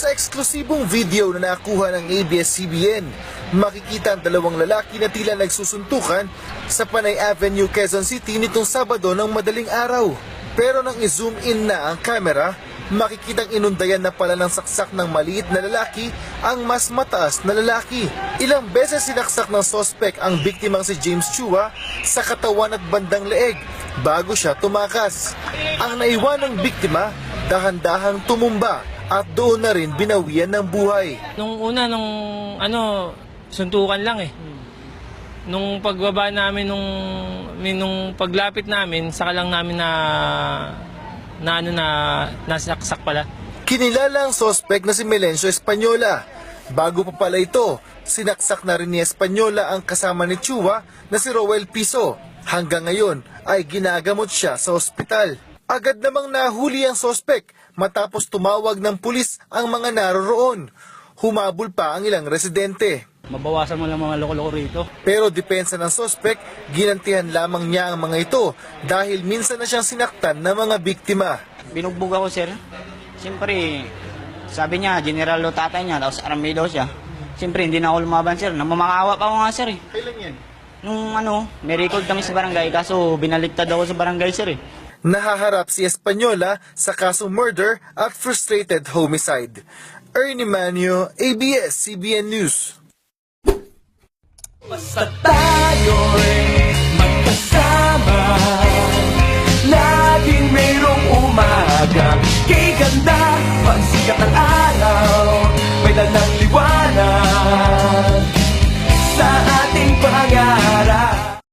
Sa eksklusibong video na nakuha ng ABS-CBN, makikita ang dalawang lalaki na tila nagsusuntukan sa Panay Avenue, Quezon City nitong Sabado ng madaling araw. Pero nang i-zoom in na ang camera, makikitang inundayan na pala ng saksak ng maliit na lalaki ang mas mataas na lalaki. Ilang beses sinaksak ng sospek ang biktimang si James Chua sa katawan at bandang leeg bago siya tumakas. Ang naiwan ng biktima, dahan-dahang tumumba at doon na rin binawian ng buhay. Nung una, nung ano, suntukan lang eh. Nung pagbaba namin, nung, nung paglapit namin, saka lang namin na, na ano na, nasaksak pala. Kinilala ang sospek na si Melencio Espanyola. Bago pa pala ito, sinaksak na rin ni Espanyola ang kasama ni Chua na si Roel Piso. Hanggang ngayon ay ginagamot siya sa ospital. Agad namang nahuli ang sospek matapos tumawag ng pulis ang mga naroroon. Humabol pa ang ilang residente. Mabawasan mo lang mga loko-loko rito. Pero depensa ng sospek, ginantihan lamang niya ang mga ito dahil minsan na siyang sinaktan ng mga biktima. Binugbog ako, sir. Siyempre, sabi niya, general tatay niya, tapos army daw siya. Siyempre, hindi na ako lumaban, sir. Namamakawa pa ako nga, sir. Eh. Kailan yan? Nung ano, may record kami sa barangay, kaso binaliktad ako sa barangay, sir. Eh. Nahaharap si Espanyola sa kasong murder at frustrated homicide. Ernie Manio, ABS-CBN News. Basta tayo'y